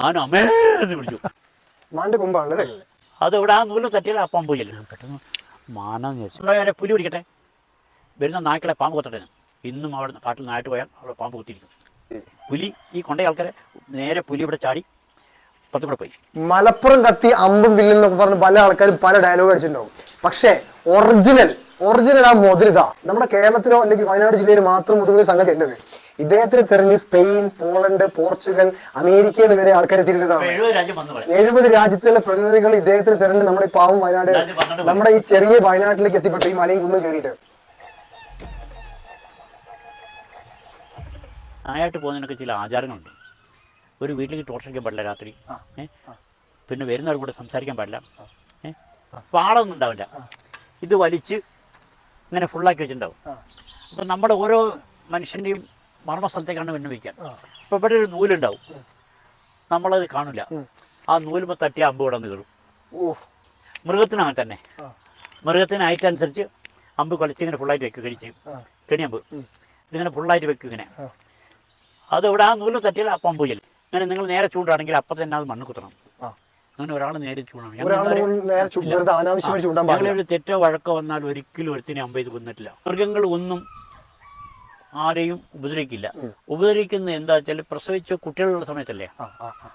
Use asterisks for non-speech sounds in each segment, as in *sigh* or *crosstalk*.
ഞാൻ അമേന്ന് വിളിച്ചു. മാന്റെ കൊമ്പാണല്ലേ? അത് ഇവിടെ ആ നൂൽ തട്ടിയാൽ അപ്പം പാമ്പ് ചെല്ലും പെട്ടെന്ന് മാനാന്ന് വെച്ചാൽ പുലി പിടിക്കട്ടെ? വരുന്ന നായ്ക്കളെ പാമ്പ് കൊത്തട്ടെ? ഇന്നും അവിടെ കാട്ടിൽ നായിട്ട് പോയാൽ അവിടെ പാമ്പ് കുത്തിയിരിക്കും. പുലി ഈ കൊണ്ട ആൾക്കാരെ നേരെ പുലി ഇവിടെ ചാടി പത്തുകൂടെ പോയി. മലപ്പുറം കത്തി അമ്പും വില്ലെന്നൊക്കെ പറഞ്ഞ് പല ആൾക്കാരും പല ഡയലോഗ് അടിച്ചിട്ടുണ്ടാവും. പക്ഷേ ഒറിജിനൽ ഒറിജിനൽ ആ മുതലിത. നമ്മുടെ കേരളത്തിലോ അല്ലെങ്കിൽ വയനാട് ജില്ലയിൽ മാത്രം മുതിർന്ന സംഗതി എന്നത് ഇദ്ദേഹത്തിന് തെരഞ്ഞ് സ്പെയിൻ പോളണ്ട് പോർച്ചുഗൽ അമേരിക്ക എന്നിവരെ വരെ ആൾക്കാർ തിരിഞ്ഞതാണ് എഴുപത് രാജ്യത്തുള്ള പ്രതിനിധികൾ ഇദ്ദേഹത്തിന് തെരഞ്ഞ് നമ്മുടെ ഈ പാവം വയനാട് നമ്മുടെ ഈ ചെറിയ വയനാട്ടിലേക്ക് എത്തിപ്പെട്ടു ഈ മലയും കുന്നും കയറിയിട്ട്. നായായിട്ട് പോകുന്നതിനൊക്കെ ചില ആചാരങ്ങളുണ്ട്. ഒരു വീട്ടിലേക്ക് ടോർച്ചടിക്കാൻ പാടില്ല രാത്രി? പിന്നെ വരുന്നവർ കൂടെ സംസാരിക്കാൻ പാടില്ല. പാടൊന്നും ഉണ്ടാവില്ല. ഇത് വലിച്ച് ഇങ്ങനെ ഫുള്ളാക്കി വെച്ചിട്ടുണ്ടാവും. അപ്പം നമ്മൾ ഓരോ മനുഷ്യന്റെയും മർമ്മസ്ഥലത്തേക്കാണ് വിണ്ണമിക്കുക അപ്പം അപ്പോൾ ഇവിടെ ഒരു നൂലുണ്ടാവും. നമ്മളത് കാണില്ല. ആ നൂലുമ്പോൾ തട്ടി അമ്പ് കിടന്ന് കയറും ഓ. മൃഗത്തിനും അങ്ങനെ തന്നെ മൃഗത്തിന് height അനുസരിച്ച് അമ്പ് കൊലച്ച് ഇങ്ങനെ ഫുള്ളായിട്ട് വെക്കും കഴിച്ച് കെണിയമ്പ് ഇതിങ്ങനെ ഫുള്ളായിട്ട് വെക്കും ഇങ്ങനെ. അത് ഇവിടെ ആ നൂൽ തട്ടിയാൽ അപ്പം അമ്പ് ചെല്ലും അങ്ങനെ നിങ്ങൾ നേരെ ചൂണ്ടാണെങ്കിൽ അപ്പം തന്നെ അത് മണ്ണ് കുത്തണം. അങ്ങനെ ഒരാൾ നേരെ ചൂടാണ്. ഒരു ഞങ്ങളൊരു തെറ്റോ വഴക്കോ വന്നാൽ ഒരിക്കലും ഒരുത്തിനെ അമ്പെയ്ത് കൊന്നിട്ടില്ല. മൃഗങ്ങൾ ഒന്നും ആരെയും ഉപദ്രവിക്കില്ല. ഉപദ്രവിക്കുന്നത് എന്താ വെച്ചാൽ പ്രസവിച്ച കുട്ടികളുള്ള സമയത്തല്ലേ?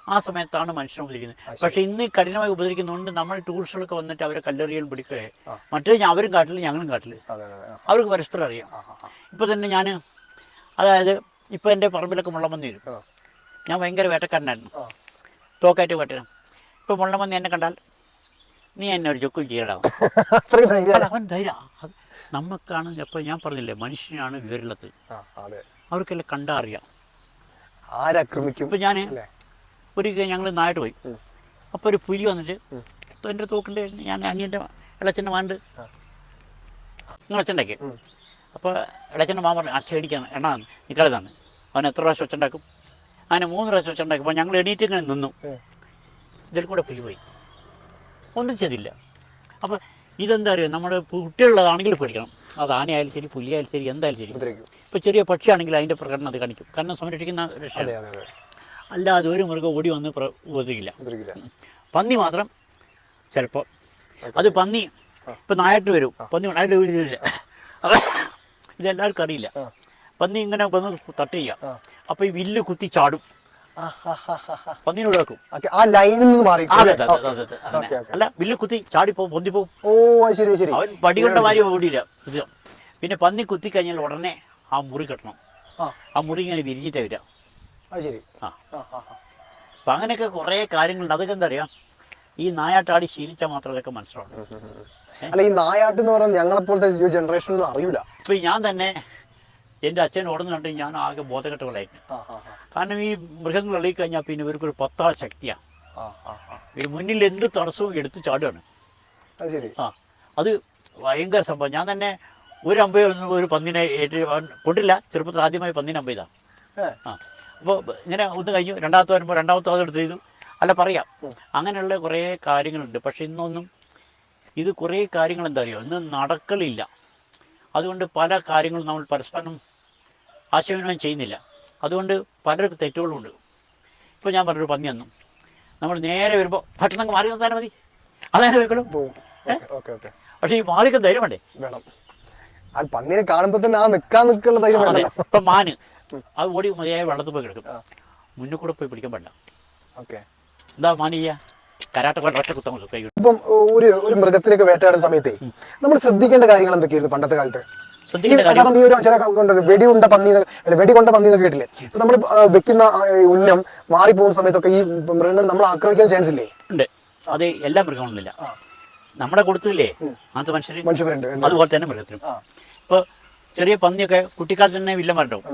ആ, സമയത്താണ് മനുഷ്യനെ ഉപദ്രവിക്കുന്നത്. പക്ഷെ ഇന്ന് കഠിനമായി ഉപദ്രവിക്കുന്നതുകൊണ്ട് നമ്മൾ ടൂറിസ്റ്റുകളൊക്കെ വന്നിട്ട് അവരെ കല്ലെറിയൽ പിടിക്കുകയെ മറ്റേ ഞാൻ അവരും കാട്ടിൽ ഞങ്ങളും കാട്ടിൽ അതെ. അവർക്ക് പരസ്പരം അറിയാം. ഇപ്പൊ തന്നെ ഞാൻ അതായത് ഇപ്പൊ എന്റെ പറമ്പിലൊക്കെ മുള്ളം ഞാൻ ഭയങ്കര വേട്ടക്കാരനായിരുന്നു. തോക്കായിട്ട് വേട്ടണം ഇപ്പൊ വന്ന് എന്നെ കണ്ടാൽ നീ എന്നെ ഒരു ചൊക്കും ചെയ്യടാ. *laughs* അത്രയും ധൈര്യം. അല്ല, അവൻ ധൈര്യം. അത് നമുക്കാണ് എപ്പോ ഞാൻ പറഞ്ഞില്ലേ മനുഷ്യനാണ് അതെ. അവർക്കെല്ലാം കണ്ടാ അറിയാം. ആരാക്രമിക്കും? ഇപ്പൊ ഞാൻ ഒരിക്കൽ ഒരു ഞങ്ങൾ നായിട്ട് പോയി. അപ്പോൾ ഒരു പുലി വന്നിട്ട് എന്റെ തോക്കിന്റെ ഞാൻ അനിയന്റെ ഇളച്ചന്റെ മാണ്ട് നിങ്ങൾ ഒച്ചുണ്ടാക്കി അപ്പോൾ ഇളച്ചന്റെ മാൻ പറഞ്ഞു അച്ഛൻ അടിക്കാണ് എണ്ണ നിൽക്കാതെ അവൻ എത്ര പ്രാവശ്യം വെച്ചുണ്ടാക്കും അങ്ങനെ മൂന്ന് പ്രാവശ്യം വെച്ചുണ്ടാക്കും അപ്പോൾ ഞങ്ങൾ എണീറ്റ് ഇങ്ങനെ നിന്നു. ഇതിൽ കൂടെ പോയി ഒന്നും ചെയ്തില്ല. അപ്പോൾ ഇതെന്താ അറിയുക നമ്മുടെ കുട്ടികളുള്ളതാണെങ്കിൽ പേടിക്കണം. അത് ആനയായാലും ശരി പുലിയായാലും ശരി എന്തായാലും ശരി. ഇപ്പോൾ ചെറിയ പക്ഷിയാണെങ്കിൽ അതിന്റെ പ്രകടനം അത് കാണിക്കും. കാരണം സംരക്ഷിക്കുന്ന രക്ഷ അല്ലാതെ ഒരു മൃഗം ഓടി വന്ന് ഉപദ്രവിക്കില്ല. പന്നി മാത്രം ചിലപ്പോൾ അത് പന്നി. ഇപ്പം നായാട്ട് വരും. പന്നി നായാട്ട് വീട്ടിലില്ല ഇതെല്ലാവർക്കും അറിയില്ല. പന്നി ഇങ്ങനെ വന്ന് തട്ട് ചെയ്യുക. അപ്പോൾ ഈ വില്ല് കുത്തി ചാടും. പന്നീനെ ഒഴിവാക്കും ആ ലൈനിൽ നിന്ന് മാറി. അതെ, അതെ, അതെ, അതെ, അതെ, അങ്ങനെ. അല്ല വില്ല് കുത്തി ചാടിപ്പോവും പൊന്തിപ്പോവും ഓ അത് ശരി ശരി. അവൻ പടികൊണ്ട മാതിരി ഓടിയില്ല ഇത്. പിന്നെ പന്നി കുത്തി കഴിഞ്ഞാൽ ഉടനെ ആ മുറി കെട്ടണം. ആ. ആ മുറി ഇങ്ങനെ വിരിഞ്ഞിട്ടേ വരിക. അത് ശരി. ആ. ആ, ആ, ആ. അപ്പം അങ്ങനെയൊക്കെ കുറേ കാര്യങ്ങളുണ്ട്. അതൊക്കെ എന്താ അറിയാം? ഈ നായാട്ടാടി ശീലിച്ച മാത്രമേ അതൊക്കെ മനസ്സിലാവുള്ളൂ. അല്ല ഈ നായാട്ട് എന്ന് പറയുന്നത് ജനറേഷൻ ഒന്നും അറിയില്ല ഇപ്പം ഞാൻ തന്നെ എന്റെ അച്ഛൻ ഓടുന്നുണ്ട് ഞാൻ ആകെ ആ. കാരണം ഈ മൃഗങ്ങൾ ഇളകി കഴിഞ്ഞാൽ പിന്നെ ഇവർക്കൊരു പത്താൾ ശക്തിയാണ്. ഈ മുന്നിൽ എന്ത് തടസ്സവും എടുത്ത് ചാടുകയാണ് ആ അത് ഭയങ്കര സംഭവം. ഞാൻ തന്നെ ഒരു അമ്പയോ ഒന്നും ഒരു പന്നിനെ ഏറ്റ് കൊണ്ടില്ല. ചെറുപ്പത്തിൽ ആദ്യമായി പന്നിനെ അമ്പ ചെയ്താ ആ അപ്പോൾ ഇങ്ങനെ ഒന്ന് കഴിഞ്ഞു. രണ്ടാമത്തെ വരുമ്പോൾ രണ്ടാമത്തെ അത് എടുത്ത് ചെയ്തു. അല്ല പറയാം. അങ്ങനെയുള്ള കുറേ കാര്യങ്ങളുണ്ട്. പക്ഷെ ഇന്നൊന്നും ഇത് കുറേ കാര്യങ്ങൾ എന്താ അറിയോ? ഇന്ന് നടക്കലില്ല. അതുകൊണ്ട് പല കാര്യങ്ങളും നമ്മൾ പരസ്പരം ആശയവിനിമയം ചെയ്യുന്നില്ല. അതുകൊണ്ട് പലർക്കും തെറ്റുകളുമുണ്ട്. ഇപ്പോൾ ഞാൻ പറഞ്ഞൊരു പന്നി തന്നു നമ്മൾ നേരെ വരുമ്പോൾ ഭക്ഷണം മാറി തന്നാലും മതി. അതായത് വെക്കണം പക്ഷേ ഈ മാറിക്ക് ധൈര്യം വേണ്ടേ? വേണം. അത് പന്നീനെ കാണുമ്പോൾ തന്നെ ആ നിൽക്കാൻ നിൽക്കുന്ന ധൈര്യം അതെ. ഇപ്പം മാന്. അത് ഓടി മതിയായ വെള്ളത്തിൽ പോയി കിടക്കും. മുന്നിൽ കൂടെ പോയി പിടിക്കാൻ പാടില്ല. ഓക്കെ. എന്താ മാന ചെയ്യുക ഇപ്പം ഒരു ഒരു മൃഗത്തിനൊക്കെ വേട്ടയാടുന്ന സമയത്തേ നമ്മൾ ശ്രദ്ധിക്കേണ്ട കാര്യങ്ങൾ എന്തൊക്കെയായിരുന്നു പണ്ടത്തെ കാലത്ത്? കാരണം ഈ ഒരു ചില വെടി വെടിയുണ്ട പന്നി വെടി കൊണ്ട പന്നി എന്നൊക്കെ കേട്ടില്ലേ? നമ്മൾ വെക്കുന്ന ഉന്നം മാറിപ്പോകുന്ന സമയത്തൊക്കെ ഈ മൃഗങ്ങൾ നമ്മൾ ആക്രമിക്കാൻ ചാൻസ് ഇല്ലേ? ഉണ്ട്. അത് എല്ലാ മൃഗങ്ങളൊന്നുമില്ല നമ്മുടെ കൊടുത്തില്ലേ അങ്ങനത്തെ മനുഷ്യർ മനുഷ്യരുണ്ട് അതുപോലെ തന്നെ മൃഗത്തിനും. ഇപ്പൊ ഇപ്പോൾ ചെറിയ പന്നിയൊക്കെ കുട്ടിക്കാലത്ത് തന്നെ വില്ലന്മാരുണ്ടാവും.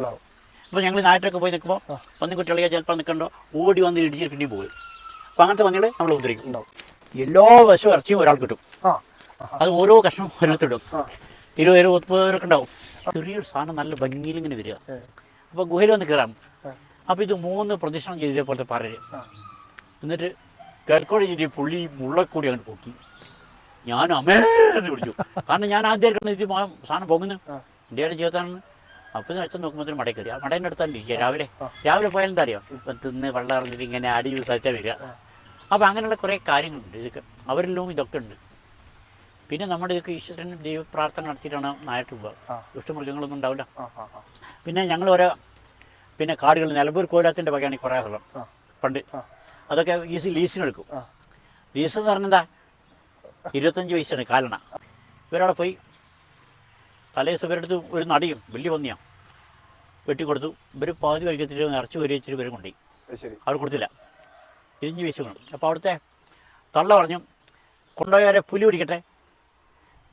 അപ്പോൾ ഞങ്ങൾ നാട്ടിലൊക്കെ പോയി നിൽക്കുമ്പോൾ പന്നി കുട്ടികളെ ചിലപ്പോൾ നിൽക്കണ്ടോ ഓടി വന്ന് ഇടിച്ച് പിന്നെ പോകും അപ്പോൾ അങ്ങനത്തെ പന്നികൾ നമ്മൾ ഉപദ്രവിക്കും. എല്ലാ വശവും ഇറച്ചിയും ഒരാൾ കിട്ടും. അത് ഓരോ കഷ്ണം ഓരോരുത്തരും. ഇരുപത് ഇരുപത് പേരൊക്കെ ഉണ്ടാവും. ചെറിയൊരു സാധനം നല്ല ഭംഗിയിൽ ഇങ്ങനെ വരിക. അപ്പോൾ ഗുഹയിൽ വന്ന് കയറാം. അപ്പോൾ ഇത് മൂന്ന് പ്രദക്ഷിണം ചെയ്തേ പോലത്തെ പറര് എന്നിട്ട് കിഴക്കോട് ചെയ്തി പുള്ളി മുള്ളക്കൂടി അങ്ങോട്ട് പൊക്കി. ഞാൻ അമേന്ന് വിളിച്ചു. കാരണം ഞാൻ ആദ്യമായിട്ടാണ് ഇത് സാധനം പൊങ്ങുന്നത് ഇന്ത്യയുടെ ജീവിതത്താണ് അപ്പൊ അച്ഛൻ നോക്കുമ്പോൾ മടയിൽ കയറി ആ മടേന്റെ അടുത്തല്ലേ രാവിലെ. രാവിലെ പോയാൽ എന്താ ഇപ്പൊ ഇപ്പം തിന്ന് വെള്ളം ഇറങ്ങിയിട്ട് ഇങ്ങനെ അടി യൂസായിട്ടാണ് വരിക. അപ്പോൾ അങ്ങനെയുള്ള കുറേ കാര്യങ്ങളുണ്ട്. ഇതൊക്കെ അവരെല്ലാം ഇതൊക്കെ ഉണ്ട്. പിന്നെ നമ്മുടെ ഇതൊക്കെ ഈശ്വരൻ ദൈവ പ്രാർത്ഥന നടത്തിയിട്ടാണ് നായിട്ട് പോവുക. ദുഷ്ടമൃഗങ്ങളൊന്നും ഉണ്ടാവില്ല. പിന്നെ ഞങ്ങൾ ഓരോ പിന്നെ കാടുകൾ നിലമ്പൂർ കോലാത്തിന്റെ വകയാണ് ഈ കുറേ സ്ഥലം പണ്ട്. അതൊക്കെ ഈസി ലീസിനെടുക്കും എടുക്കും. ലീസ് എന്ന് പറഞ്ഞാൽ ഇരുപത്തഞ്ച് വയസ്സാണ് കാലണ. ഇവരവിടെ പോയി തലേ ദിവസം ഇവരുടെ ഒരു നടിയും വലിയ പന്നിയാണ് വെട്ടിക്കൊടുത്തു ഇവർ പാതി കഴിക്കത്തിട്ട് നിറച്ച് വരി വെച്ചിട്ട് ഇവരും കൊണ്ടുപോയി. അവർ കൊടുത്തില്ല. ഇരിഞ്ഞ് വീശു അപ്പോൾ അവിടുത്തെ തള്ള പറഞ്ഞു കൊണ്ടുപോയവരെ പുലി പിടിക്കട്ടെ?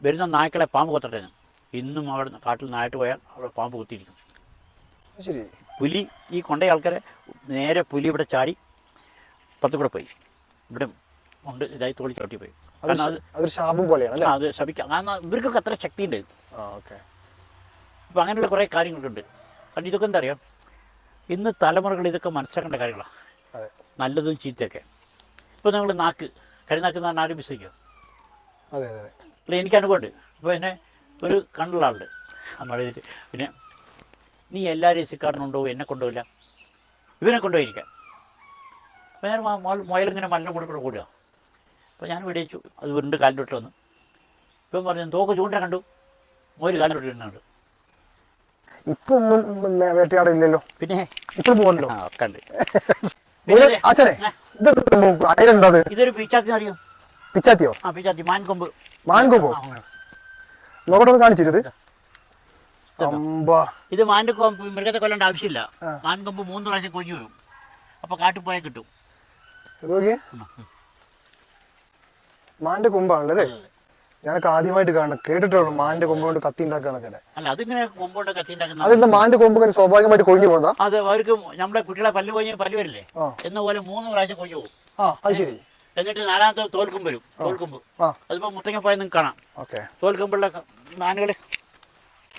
വരുന്ന നായ്ക്കളെ പാമ്പ് കൊത്തട്ടെ ഇന്നും അവിടെ കാട്ടിൽ നായിട്ട് പോയാൽ അവിടെ പാമ്പ് കുത്തിയിരിക്കും. ശരി. പുലി ഈ കൊണ്ട ആൾക്കാരെ നേരെ പുലി ഇവിടെ ചാടി പത്ത് കൂടെ പോയി. ഇവിടെ ഉണ്ട് ഇതായി തോളി ചവിട്ടി പോയി. അത് കാരണം അത് ശ- അതൊരു ശാപം പോലെയാണ് അല്ലേ? ആ, അത് ശപിക്കാം. കാരണം ഇവർക്കൊക്കെ അത്ര ശക്തിയുണ്ട് ഉണ്ട്. ഓക്കെ. അപ്പോൾ അങ്ങനെയുള്ള കുറേ കാര്യങ്ങളുണ്ട് കാരണം ഇതൊക്കെ എന്താ അറിയാം? ഇന്ന് തലമുറകൾ ഇതൊക്കെ മനസ്സിലാക്കേണ്ട കാര്യങ്ങളാണ് നല്ലതും ചീത്തയൊക്കെ. ഇപ്പോൾ നിങ്ങൾ നാക്ക് കരിനാക്ക് എന്ന് പറഞ്ഞാൽ ആരും വിശ്വസിക്കും? അതെ അതെ അതെ. അല്ല എനിക്ക് അനുഭവമുണ്ട് അപ്പോൾ എന്നെ ഒരു കണ്ടുള്ള ആളുണ്ട് നമ്മുടെ ഇതിൽ പിന്നെ നീ എല്ലാ രസിക്കാരനുണ്ടോ എന്നെ കൊണ്ടുപോയില്ല ഇവനെ കൊണ്ടുപോയിരിക്കാം. അപ്പോൾ ഞാൻ മുയലിങ്ങനെ മലിനെ കൂടെ കൂടെ കൂടുക അപ്പോൾ ഞാൻ വിടയിച്ചു അത് രണ്ട് കാലിന്റെ വീട്ടിൽ വന്നു. ഇപ്പം പറഞ്ഞു തോക്ക് ചൂണ്ട കണ്ടു. മുയൽ കാലിന്റെ വീട്ടിൽ കണ്ടു ഇപ്പൊ ഒന്നും വേട്ടയാടില്ലല്ലോ പിന്നെ? ഇപ്പോൾ പോകണല്ലോ കണ്ട് ഇതൊരു പിച്ചാത്തി അറിയാം? പിച്ചാത്തിയോ? ആ പിച്ചാത്തി. മാൻകൊമ്പ്. മാൻകൊമ്പോ ആ. നോക്കട്ടെ ഒന്ന് കാണിച്ചിരുത് ഇത്. മാന്റെ കൊമ്പ് മൃഗത്തെ കൊല്ലേണ്ട ആവശ്യമില്ല. മാൻകൊമ്പ് മൂന്ന് പ്രാവശ്യം കൊഞ്ഞു വരും. അപ്പൊ കാട്ടിൽ പോയാൽ കിട്ടും. മാന്റെ കൊമ്പാണല്ലേ ഞാനൊക്കെ ആദ്യമായിട്ട് കാണണം കേട്ടിട്ടുള്ളൂ മാന്റെ കൊമ്പ് കൊണ്ട് കത്തി ഉണ്ടാക്കാനൊക്കെ അതെന്താ മാന്റെ കൊമ്പ് ഇങ്ങനെ സ്വാഭാവികമായിട്ട് കൊഴിഞ്ഞു പോകുന്നതാ? അത് അവർക്ക് നമ്മുടെ കുട്ടികളെ പല്ല് കൊഴിഞ്ഞ പല്ല് വരില്ലേ? എന്നപോലെ എന്ന പോലെ മൂന്ന് പ്രാവശ്യം കൊഞ്ഞു പോകും. ആ അത് ശരി. എന്നിട്ട് നാലാമത്തെ തോൽക്കും വരും. തോൽക്കുമ്പ്. അതിപ്പോ മുത്തങ്ങ പോയാൽ നിങ്ങൾക്ക് കാണാം. തോൽക്കുമ്പോഴുള്ള മാനുകൾ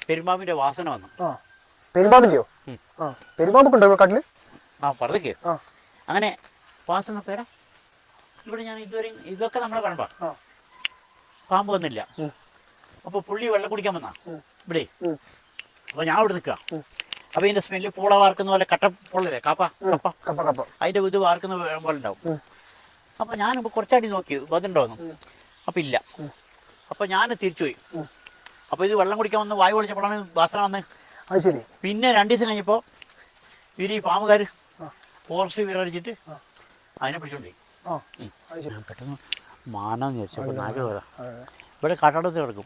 പെരുമ്പാമ്പിന്റെ വാസന വന്നു. പെരുമ്പാമ്പിന്റെയോ? പെരുമ്പാമ്പൊക്കെ കാട്ടിൽ? ആ പറഞ്ഞേക്ക് ആ. അങ്ങനെ വാസന പേരാ? ഇവിടെ ഞാൻ ഇതുവരെ ഇതൊക്കെ നമ്മളെ ആ. പാമ്പ് വന്നില്ല. അപ്പൊ പുള്ളി വെള്ളം കുടിക്കാൻ വന്നാ. ഇവിടെ. അപ്പൊ ഞാൻ അവിടെ നിൽക്കുക. അപ്പൊ ഇതിന്റെ സ്മെല്ല് പൂള വാർക്കുന്ന പോലെ കട്ട പൊള്ളല്ലേ? കപ്പ അതിന്റെ ഇത് വാർക്കുന്ന പോലെ ഉണ്ടാവും. ഉം. അപ്പൊ ഞാനിപ്പോ കുറച്ചടി നോക്കി. വന്നിട്ടുണ്ടോന്നു? അപ്പൊ ഇല്ല. അപ്പൊ ഞാൻ തിരിച്ചുപോയി. പോയി അപ്പൊ ഇത് വെള്ളം കുടിക്കാൻ വന്ന് വായു വിളിച്ചപ്പോഴാണ് വാസന വന്ന്. അത് ശരി. പിന്നെ രണ്ടു ദിവസം കഴിഞ്ഞപ്പോ ഇവർ ഈ പാമ്പുകാർ ആ. ഫോറസ്റ്റ് വിരടിച്ചിട്ട് അതിനെ പിടിച്ചോണ്ടി പെട്ടെന്ന് മാനാന്ന് വെച്ചപ്പോൾ നാല് പോയതാ ഇവിടെ കാട്ടാടത്ത് കിടക്കും.